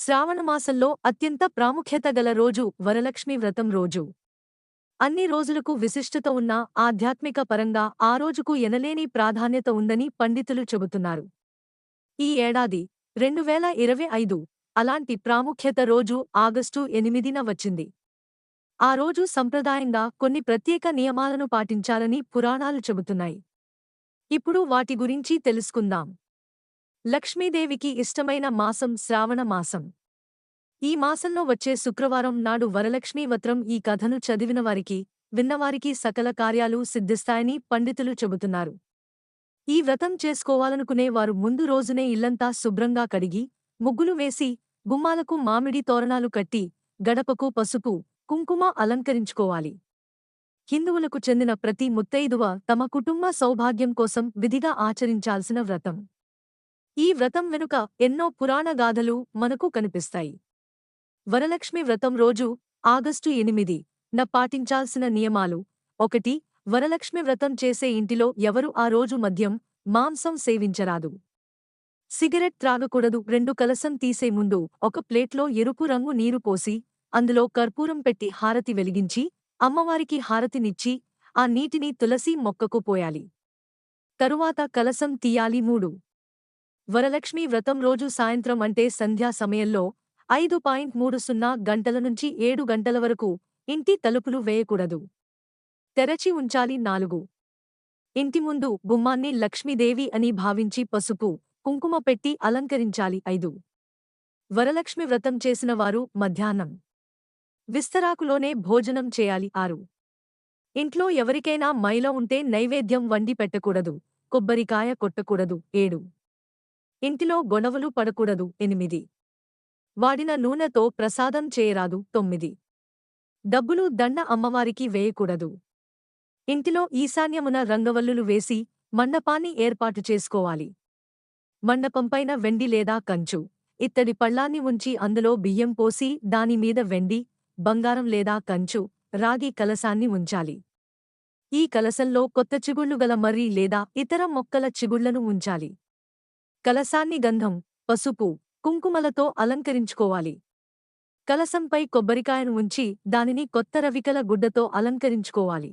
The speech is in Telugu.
శ్రావణమాసంలో అత్యంత ప్రాముఖ్యత గల రోజు వరలక్ష్మి వ్రతం రోజు. అన్ని రోజులకు విశిష్టత ఉన్న ఆధ్యాత్మిక పరంగా ఆ రోజుకు ఎనలేని ప్రాధాన్యత ఉందని పండితులు చెబుతున్నారు. ఈ ఏడాది రెండు వేల ఇరవై ఐదు అలాంటి ప్రాముఖ్యత రోజు ఆగస్టు ఎనిమిదిన వచ్చింది. ఆ రోజు సంప్రదాయంగా కొన్ని ప్రత్యేక నియమాలను పాటించాలని పురాణాలు చెబుతున్నాయి. ఇప్పుడు వాటి గురించి తెలుసుకుందాం. లక్ష్మీదేవికి ఇష్టమైన మాసం శ్రావణ మాసం. ఈ మాసంలో వచ్చే శుక్రవారం నాడు వరలక్ష్మీ వత్రం ఈ కథను చదివిన వారికి విన్నవారికి సకల కార్యాలు సిద్ధిస్తాయని పండితులు చెబుతున్నారు. ఈ వ్రతం చేసుకోవాలనుకునే వారు ముందు రోజునే ఇల్లంతా శుభ్రంగా కడిగి ముగ్గులు వేసి గుమ్మాలకు మామిడి తోరణాలు కట్టి గడపకు పసుపు కుంకుమ అలంకరించుకోవాలి. హిందువులకు చెందిన ప్రతి ముత్తైదువ తమ కుటుంబ సౌభాగ్యం కోసం విధిగా ఆచరించాల్సిన వ్రతం. ఈ వ్రతం వెనుక ఎన్నో పురాణ గాథలు మనకు కనిపిస్తాయి. వరలక్ష్మి వ్రతం రోజు ఆగస్టు ఎనిమిది న పాటించాల్సిన నియమాలు. ఒకటి వరలక్ష్మి వ్రతం చేసే ఇంటిలో ఎవరు ఆ రోజు మద్యం మాంసం సేవించరాదు. సిగరెట్ త్రాగకూడదు. రెండు కలసం తీసే ముందు ఒక ప్లేట్లో ఎరుపు రంగు నీరు పోసి అందులో కర్పూరం పెట్టి హారతి వెలిగించి అమ్మవారికి హారతినిచ్చి ఆ నీటిని తులసి మొక్కకు పోయాలి. తరువాత కలసం తీయాలి. మూడు వరలక్ష్మి వ్రతం రోజు సాయంత్రం అంటే సంధ్యా సమయంలో ఐదు పాయింట్ మూడు సున్నా గంటల నుంచి ఏడు గంటల వరకు ఇంటి తలుపులు వేయకూడదు. తెరచి ఉంచాలి నాలుగు. ఇంటి ముందు గుమ్మాన్ని లక్ష్మీదేవి అని భావించి పసుపు కుంకుమ పెట్టి అలంకరించాలి ఐదు. వరలక్ష్మి వ్రతం చేసిన వారు మధ్యాహ్నం. విస్తరాకులోనే భోజనం చేయాలి ఆరు. ఇంట్లో ఎవరికైనా మైల ఉంటే నైవేద్యం వండి పెట్టకూడదు. కొబ్బరికాయ కొట్టకూడదు. ఏడు. ఇంటిలో గొడవలు పడకూడదు. ఎనిమిది. వాడిన నూనెతో ప్రసాదం చేయరాదు. తొమ్మిది. డబ్బులు దండ అమ్మవారికి వేయకూడదు. ఇంటిలో ఈశాన్యమున రంగవల్లులు వేసి మండపాన్ని ఏర్పాటు చేసుకోవాలి. మండపంపైన వెండి లేదా కంచు. ఇత్తడి పళ్ళాన్ని ఉంచి అందులో బియ్యం పోసి దానిమీద వెండి బంగారం లేదా కంచు రాగి కలసాన్ని ఉంచాలి. ఈ కలసంలో కొత్త చిగుళ్ళు గల మర్రి లేదా ఇతర మొక్కల చిగుళ్ళను ఉంచాలి. కలసాన్ని గంధం పసుపు కుంకుమలతో అలంకరించుకోవాలి. కలసంపై కొబ్బరికాయను ఉంచి దానిని కొత్త రవికల గుడ్డతో అలంకరించుకోవాలి.